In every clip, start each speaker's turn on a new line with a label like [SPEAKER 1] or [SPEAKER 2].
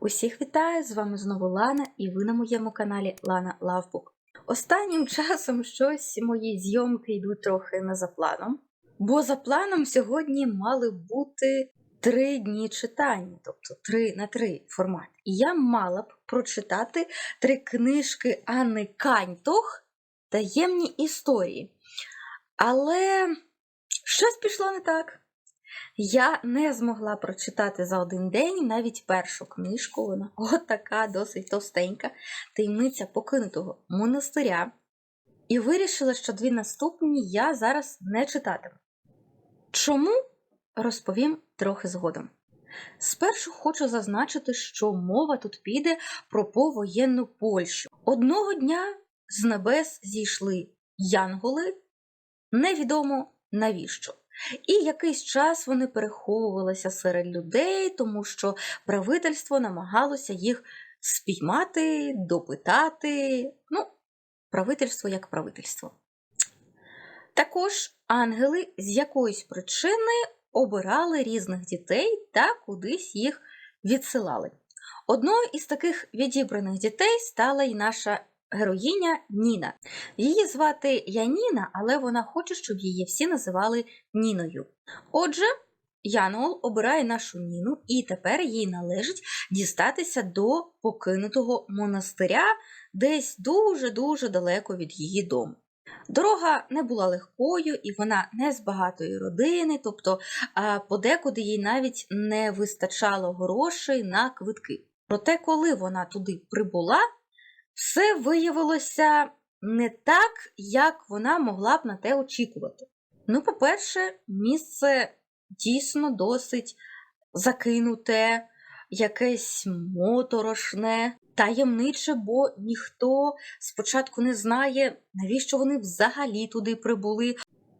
[SPEAKER 1] Усіх вітаю! З вами знову Лана, і ви на моєму каналі Лана Лавбук. Останнім часом щось мої зйомки йдуть трохи не за планом, бо за планом сьогодні мали бути три дні читання, тобто три на три формат. І я мала б прочитати три книжки Анни Каньтох Таємні історії. Але щось пішло не так. Я не змогла прочитати за один день навіть першу книжку. Вона от така досить товстенька, таємниця покинутого монастиря. І вирішила, що дві наступні я зараз не читатиму. Чому? Розповім трохи згодом. Спершу хочу зазначити, що мова тут піде про повоєнну Польщу. Одного дня з небес зійшли янголи, невідомо навіщо. І якийсь час вони переховувалися серед людей, тому що правительство намагалося їх спіймати, допитати. Ну, правительство як правительство. Також ангели з якоїсь причини обирали різних дітей та кудись їх відсилали. Одною із таких відібраних дітей стала й наша героїня Ніна. Її звати Яніна, але вона хоче, щоб її всі називали Ніною. Отже, Янгол обирає нашу Ніну, і тепер їй належить дістатися до покинутого монастиря десь дуже-дуже далеко від її дому. Дорога не була легкою, і вона не з багатої родини, тобто подекуди їй навіть не вистачало грошей на квитки. Проте, коли вона туди прибула, все виявилося не так, як вона могла б на те очікувати. Ну, по-перше, місце дійсно досить закинуте, якесь моторошне, таємниче, бо ніхто спочатку не знає, навіщо вони взагалі туди прибули.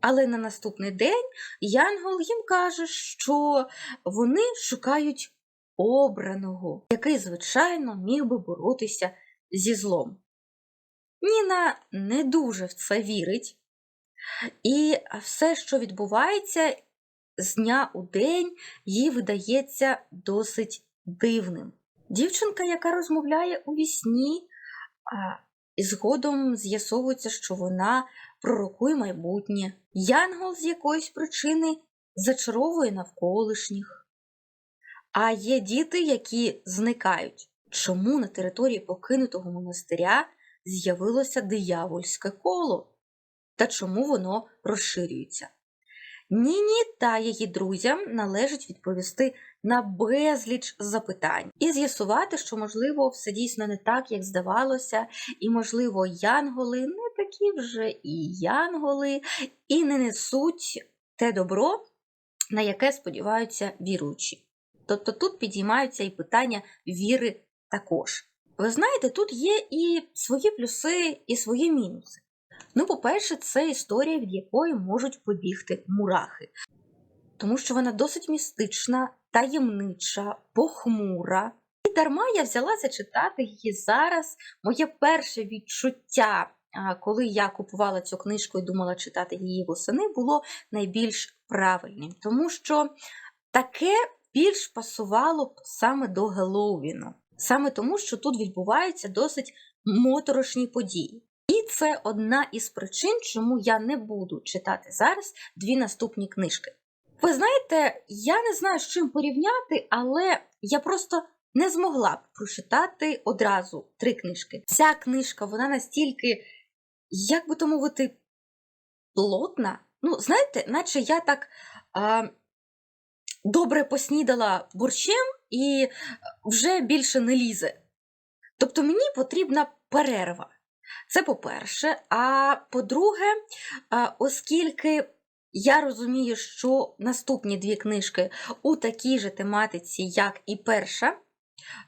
[SPEAKER 1] Але на наступний день Янгол їм каже, що вони шукають обраного, який, звичайно, міг би боротися зі злом. Ніна не дуже в це вірить, і все, що відбувається з дня у день, їй видається досить дивним. Дівчинка, яка розмовляє у вісні, і згодом з'ясовується, що вона пророкує майбутнє. Янгол з якоїсь причини зачаровує навколишніх. А є діти, які зникають. Чому на території покинутого монастиря з'явилося диявольське коло? Та чому воно розширюється? Ніні та її друзям належить відповісти на безліч запитань і з'ясувати, що, можливо, все дійсно не так, як здавалося, і, можливо, янголи не такі вже і янголи, і не несуть те добро, на яке сподіваються віруючі. Тобто тут підіймаються і питання віри також. Ви знаєте, тут є і свої плюси, і свої мінуси. Ну, по-перше, це історія, від якої можуть побігти мурахи, тому що вона досить містична, таємнича, похмура. І дарма я взялася читати її зараз. Моє перше відчуття, коли я купувала цю книжку і думала читати її восени, було найбільш правильним, тому що таке більш пасувало саме до Геловіну. Саме тому, що тут відбуваються досить моторошні події. І це одна із причин, чому я не буду читати зараз дві наступні книжки. Ви знаєте, я не знаю, з чим порівняти, але я просто не змогла б прочитати одразу три книжки. Ця книжка, вона настільки, як би то мовити, плотна. Ну, знаєте, наче я так добре поснідала борщем і вже більше не лізе. Тобто мені потрібна перерва. Це по-перше. А по-друге, оскільки я розумію, що наступні дві книжки у такій же тематиці, як і перша,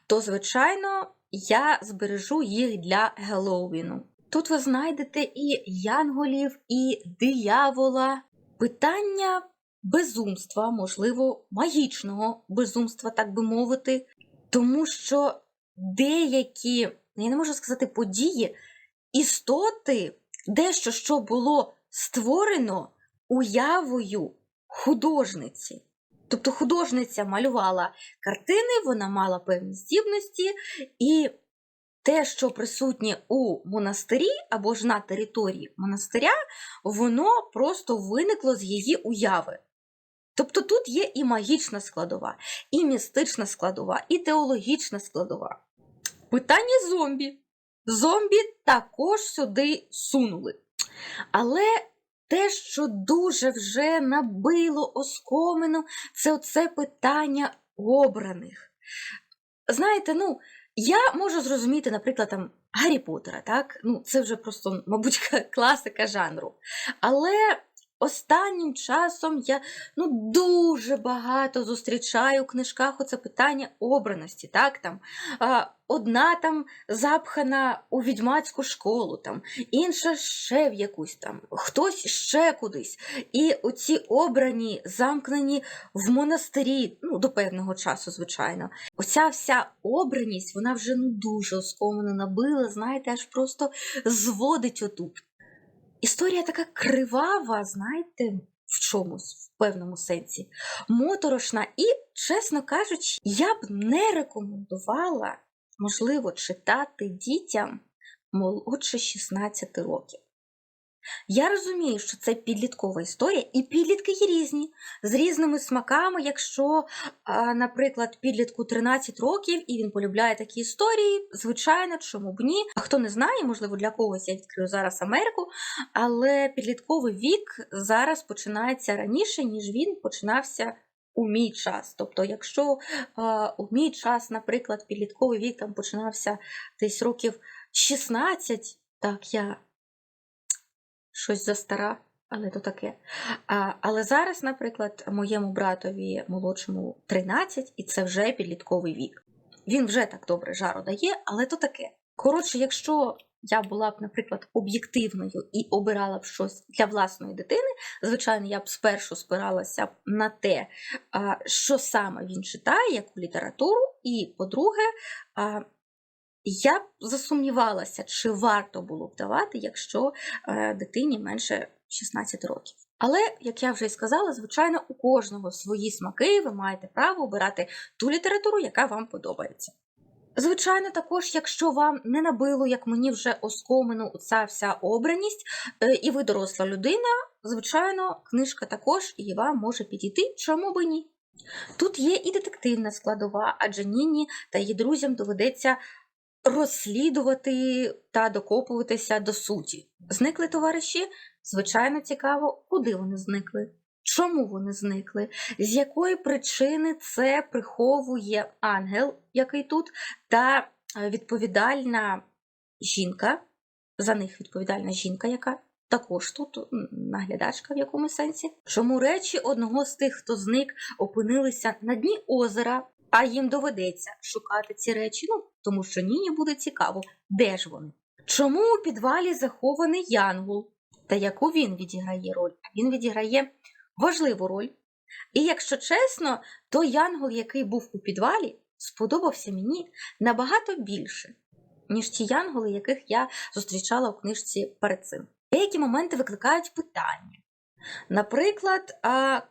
[SPEAKER 1] то, звичайно, я збережу їх для Геловіну. Тут ви знайдете і янголів, і диявола. Питання безумства, можливо, магічного безумства, так би мовити, тому що деякі, я не можу сказати, події, істоти, дещо, що було створено уявою художниці. Тобто художниця малювала картини, вона мала певні здібності, і те, що присутнє у монастирі або ж на території монастиря, воно просто виникло з її уяви. Тобто тут є і магічна складова, і містична складова, і теологічна складова. Питання зомбі. Зомбі також сюди сунули. Але те, що дуже вже набило оскомину, це оце питання обраних. Знаєте, ну, я можу зрозуміти, наприклад, там Гаррі Поттера, так? Ну, це вже просто, мабуть, класика жанру. Але останнім часом я ну, дуже багато зустрічаю у книжках оце питання обраності. Так? Там, одна там запхана у відьмацьку школу, там, інша ще в якусь там, хтось ще кудись. І оці обрані, замкнені в монастирі, ну, до певного часу, звичайно. Оця вся обраність, вона вже ну, дуже оскомано набила, знаєте, аж просто зводить отут. Історія така кривава, знаєте, в чомусь, в певному сенсі, моторошна. І, чесно кажучи, я б не рекомендувала, можливо, читати дітям молодше 16 років. Я розумію, що це підліткова історія, і підлітки є різні, з різними смаками. Якщо, наприклад, підлітку 13 років і він полюбляє такі історії, звичайно, чому б ні. А хто не знає, можливо, для когось я відкрию зараз Америку, але підлітковий вік зараз починається раніше, ніж він починався. У мій час. Тобто, якщо а, у мій час, наприклад, підлітковий вік там починався десь років 16, так я щось застара, але то таке. А, але зараз, наприклад, моєму братові молодшому 13, і це вже підлітковий вік. Він вже так добре жару дає, але то таке. Коротше, якщо я була б, наприклад, об'єктивною і обирала б щось для власної дитини, звичайно, я б спершу спиралася на те, що саме він читає, яку літературу, і, по-друге, я б засумнівалася, чи варто було б давати, якщо е, дитині менше 16 років. Але, як я вже й сказала, звичайно, у кожного свої смаки, ви маєте право обирати ту літературу, яка вам подобається. Звичайно, також, якщо вам не набило, як мені вже оскомину ця вся обраність, е, і ви доросла людина, звичайно, книжка також і вам може підійти, чому би ні. Тут є і детективна складова, адже Ніні та її друзям доведеться розслідувати та докопуватися до суті. Зникли товариші? Звичайно, цікаво, куди вони зникли, чому вони зникли, з якої причини це приховує ангел, який тут, та е, відповідальна жінка, за них відповідальна жінка, яка також тут наглядачка в якому сенсі. Чому речі одного з тих, хто зник, опинилися на дні озера, а їм доведеться шукати ці речі, ну тому що Ніні буде цікаво, де ж вони. Чому у підвалі захований Янгул? Та яку він відіграє роль? Він відіграє важливу роль. І якщо чесно, то Янгол, який був у підвалі, сподобався мені набагато більше, ніж ті янголи, яких я зустрічала у книжці перед цим. Деякі моменти викликають питання. Наприклад,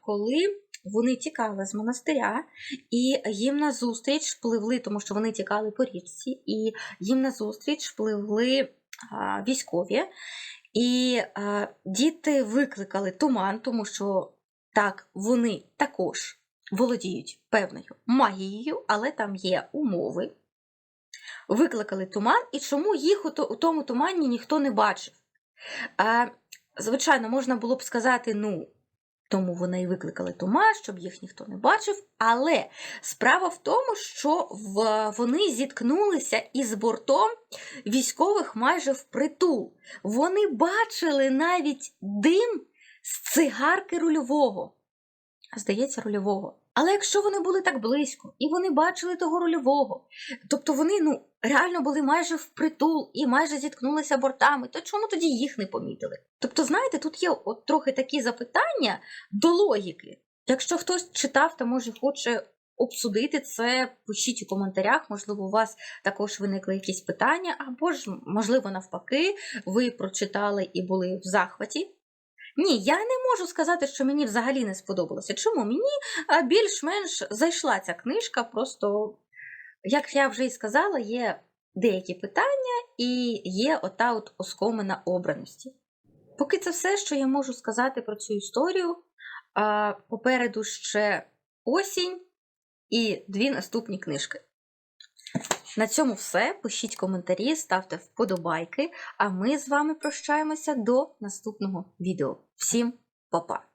[SPEAKER 1] коли вони тікали з монастиря, і їм назустріч пливли, тому що вони тікали по річці, і їм назустріч пливли а, військові, і а, діти викликали туман, тому що так, вони також володіють певною магією, але там є умови. Викликали туман, і чому їх у тому тумані ніхто не бачив? А, звичайно, можна було б сказати, ну, тому вони і викликали тума, щоб їх ніхто не бачив. Але справа в тому, що вони зіткнулися із бортом військових майже впритул. Вони бачили навіть дим з цигарки рульового. Здається, рульового. Але якщо вони були так близько, і вони бачили того рульового, тобто вони ну, реально були майже впритул і майже зіткнулися бортами, то чому тоді їх не помітили? Тобто, знаєте, тут є от трохи такі запитання до логіки. Якщо хтось читав та може хоче обсудити це, пишіть у коментарях, можливо, у вас також виникли якісь питання, або ж, можливо, навпаки, ви прочитали і були в захваті. Ні, я не можу сказати, що мені взагалі не сподобалося. Чому? Мені більш-менш зайшла ця книжка, просто, як я вже і сказала, є деякі питання і є ота от оскомина обраності. Поки це все, що я можу сказати про цю історію. Попереду ще осінь і дві наступні книжки. На цьому все. Пишіть коментарі, ставте вподобайки, а ми з вами прощаємося до наступного відео. Всім па-па!